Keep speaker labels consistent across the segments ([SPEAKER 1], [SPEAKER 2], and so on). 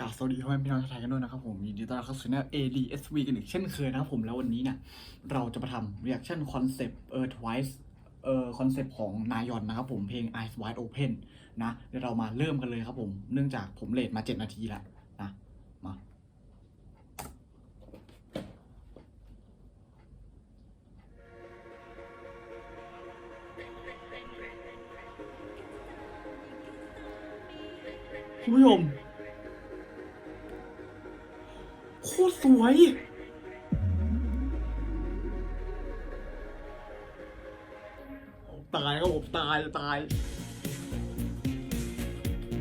[SPEAKER 1] กราบสวัสดีพ่อแม่พี่น้องชาวไทยกันด้วยนะครับผมยินดีต้อนรับเข้าสู่ช่อ ADSV กันอีกเช่นเคยนะครับผมแล้ววันนี้เนี่ยเราจะมาทำ reaction concept เออ twice เอ่อคอนเซปต์ของนายอนนะครับผมเพลง Eyes Wide Open นะเดี๋ยวเรามาเริ่มกันเลยครับผม เนื่องจากผมเลทมา 7 นาทีแล้วนะ มาคุณผู้ชม โคตรสวย ตายครับผมตายตาย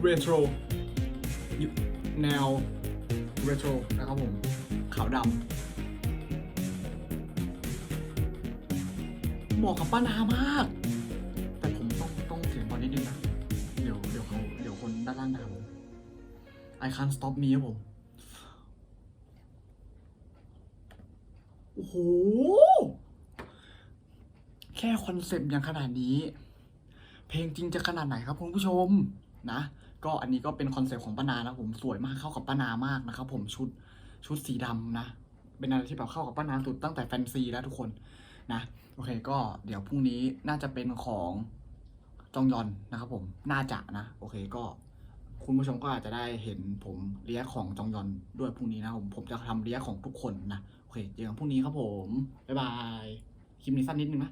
[SPEAKER 1] เรโทรแนว เรโทรนะครับผม ขาวดำเหมาะกับป้านามาก แต่ผมต้องต้องเสียงบอลนิดนึงนะ เดี๋ยวเดี๋ยวเขาเดี๋ยวคนด้านล่างด่าผม I can't stop me ครับผม โอ้โห แค่คอนเซปต์อย่างขนาดนี้ เพลงจริงจะขนาดไหนครับคุณผู้ชมนะ ก็อันนี้ก็เป็นคอนเซปต์ของป้านานะผมสวยมากเข้ากับป้านามากนะครับผมชุดชุดสีดำนะ เป็นอะไรที่แบบเข้ากับป้านาสุดตั้งแต่แฟนซีแล้วทุกคนนะโอเคก็เดี๋ยวพรุ่งนี้น่าจะเป็นของจองยอนนะครับผมน่าจะนะ โอเคก็ คุณผู้ชมก็อาจจะได้เห็นผมเลี้ยของจองยอนด้วยพรุ่งนี้นะผมผมจะทำเลี้ยของทุกคนนะ โอเคเจอกันพรุ่งนี้ครับผม บ๊ายบาย คลิปนี้สั้นนิดนึงนะ